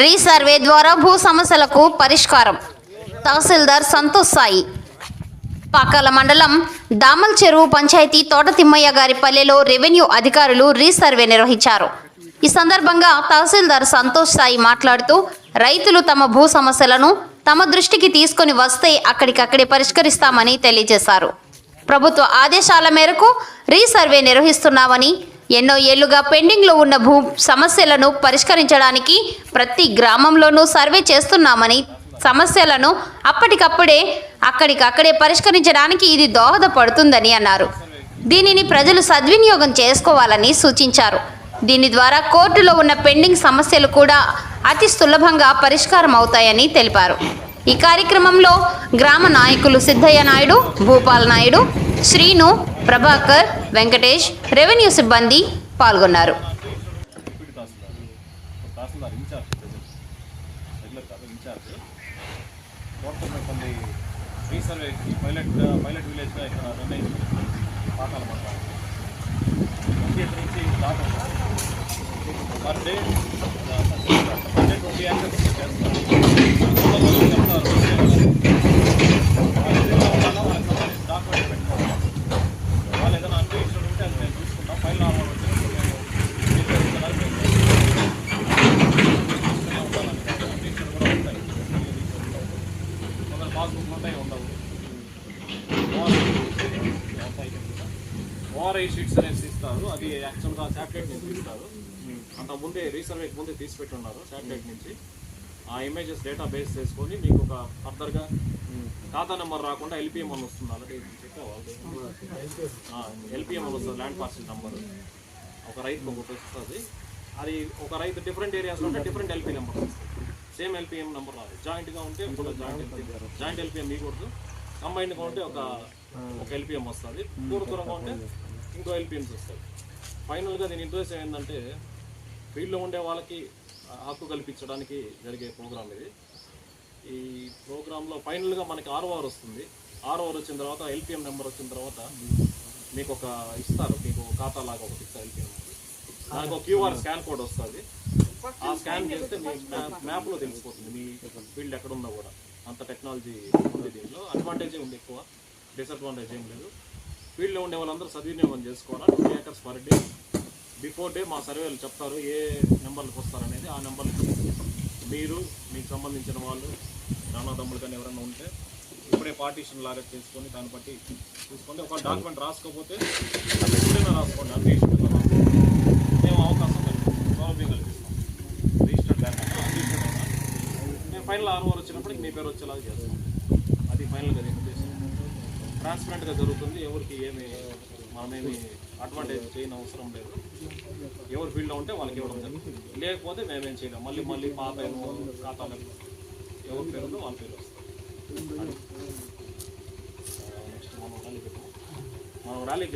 Resurvey ద్వారా భూ సమస్యలకు పరిష్కారం. తహసీల్దార్ సంతోష్ సాయి. పాకాల మండలం దామల్ చెరువు పంచాయతీ తోట తిమ్మయ్య గారి పల్లెలో రెవెన్యూ అధికారులు రీసర్వే నిర్వహించారు. ఈ సందర్భంగా తహసీల్దార్ సంతోష్ సాయి మాట్లాడుతూ రైతులు తమ భూ సమస్యలను తమ దృష్టికి తీసుకొని వస్తే అక్కడికక్కడే పరిష్కరిస్తామని తెలియజేశారు. ప్రభుత్వ ఆదేశాల మేరకు రీసర్వే నిర్వహిస్తున్నామని ఎన్నో ఏళ్ళుగా పెండింగ్లో ఉన్న భూ సమస్యలను పరిష్కరించడానికి ప్రతి గ్రామంలోనూ సర్వే చేస్తున్నామని సమస్యలను అప్పటికప్పుడే అక్కడికక్కడే పరిష్కరించడానికి ఇది దోహదపడుతుందని అన్నారు. దీనిని ప్రజలు సద్వినియోగం చేసుకోవాలని సూచించారు. దీని ద్వారా కోర్టులో ఉన్న పెండింగ్ సమస్యలు కూడా అతి సులభంగా పరిష్కారం అవుతాయని తెలిపారు. ఈ కార్యక్రమంలో గ్రామ నాయకులు సిద్ధయ్య నాయుడు భూపాల్ నాయుడు శ్రీను ప్రభాకర్ వెంకటేష్ రెవెన్యూ సిబ్బంది పాల్గొన్నారు deputy tahsildar tahsildar in charge present regular కాదు ఇన్ఛార్జ్ టోటల్ కొన్ని రీసర్వే పైలట్ పైలట్ విలేజ్గా ఇక్కడ నిర్ణయించుకుంది పాకాల మండలం ట్వంటీ నుంచి దాకా per day per day twenty actors చేస్తారు కొంతమంది చెప్తారు డాక్యుమెంట్ పెట్టుకోవాలి వాళ్ళు ఏదైనా అన్వేషణ ఉంటే అది మేము చూసుకుంటాం ఫైల్ నార్మల్ పాస్బుక్ ఉంటాయి ఉండవు ఓఆర్ఐ షీట్స్ అనేసి ఇస్తారు అది యాక్చువల్గా శాటిలైట్ నుంచి ఇస్తారు అంత ముందే రీసర్వేకి ముందే తీసి పెట్టున్నారు శాటిలైట్ నుంచి. ఆ ఇమేజెస్ డేటా బేస్ చేసుకొని మీకు ఒక ఫర్దర్గా ఖాతా నెంబర్ రాకుండా ఎల్పిఎం అని వస్తుంది. ఆల్రెడీ ఎల్పిఎం అని వస్తుంది ల్యాండ్ పార్సిల్ నెంబర్ ఒక రైతుకు ఒకటి వస్తుంది. అది ఒక రైతు డిఫరెంట్ ఏరియాస్లో ఉంటే డిఫరెంట్ ఎల్పీ నెంబర్ వస్తుంది. సేమ్ ఎల్పిఎం నెంబర్ రాదు. జాయింట్గా ఉంటే జాయింట్ ఎల్పిఎం జాయింట్ ఎల్పిఎం మీకూడదు కంబైన్డ్గా ఉంటే ఒక ఒక ఎల్పిఎం వస్తుంది. దూర దూరంగా ఉంటే ఇంకో ఎల్పిఎంస్ వస్తుంది. ఫైనల్గా దీని ఉద్దేశం ఏంటంటే ఫీల్డ్లో ఉండే వాళ్ళకి హక్కు కల్పించడానికి జరిగే ప్రోగ్రామ్ ఇది. ఈ ప్రోగ్రాంలో ఫైనల్గా మనకి ఆర్ఓఆర్ వస్తుంది. ఆర్ఓఆర్ వచ్చిన తర్వాత ఎల్పిఎం నెంబర్ వచ్చిన తర్వాత మీకు ఒక ఇస్తారు. మీకు ఖాతా లాగా ఒకటి ఇస్తారు ఎల్పిఎం దానికి ఒక క్యూఆర్ స్కాన్ కోడ్ వస్తుంది. ఆ స్కాన్ చేస్తే మీ మ్యాప్ మ్యాప్లో తెలిసిపోతుంది మీ ఫీల్డ్ ఎక్కడ ఉందో కూడా. అంత టెక్నాలజీ ఉంది దీంట్లో. అడ్వాంటేజే ఉంది ఎక్కువ. డిసడ్వాంటేజ్ ఏం లేదు. ఫీల్డ్లో ఉండే వాళ్ళందరూ సద్వినియోగం చేసుకోవాలి? Two acres per day before day మా సర్వేలు చెప్తారు ఏ నెంబర్లకు వస్తారనేది ఆ నెంబర్కి మీరు మీకు సంబంధించిన వాళ్ళు నాన్నదమ్ములు కానీ ఎవరైనా ఉంటే ఇప్పుడే పార్టీషన్ లాగా చేసుకొని దాన్ని బట్టి చూసుకోండి ఒక డాక్యుమెంట్ రాసుకోకపోతే ఎప్పుడైనా రాసుకోండి. అన్ని ఇష్టంగా రాసుకోండి. సౌకర్యం కల్పిస్తాం రిజిస్టర్డ్ బ్యాంక్ రిజిస్టర్డ్ మేము ఫైనల్ ఆర్ఓఆర్ వచ్చినప్పుడు మీ పేరు వచ్చేలాగా చేస్తాం. అది ఫైనల్గా దీని ఉద్దేశం ట్రాన్స్పరెంట్గా జరుగుతుంది. ఎవరికి ఏమి మనమేమి అడ్వాంటేజ్ చేయని అవసరం లేదు. ఎవరు ఫీల్డ్లో ఉంటే వాళ్ళకి ఇవ్వడం జరుగుతుంది. లేకపోతే మేమేం చేయలేం. మళ్ళీ మళ్ళీ పాత ఖాతాలకు ఎవరి పేరు ఉందో వాళ్ళ పేరు వస్తుంది. నెక్స్ట్ మనం ర్యాలీ పెట్టాం. మనం ర్యాలీ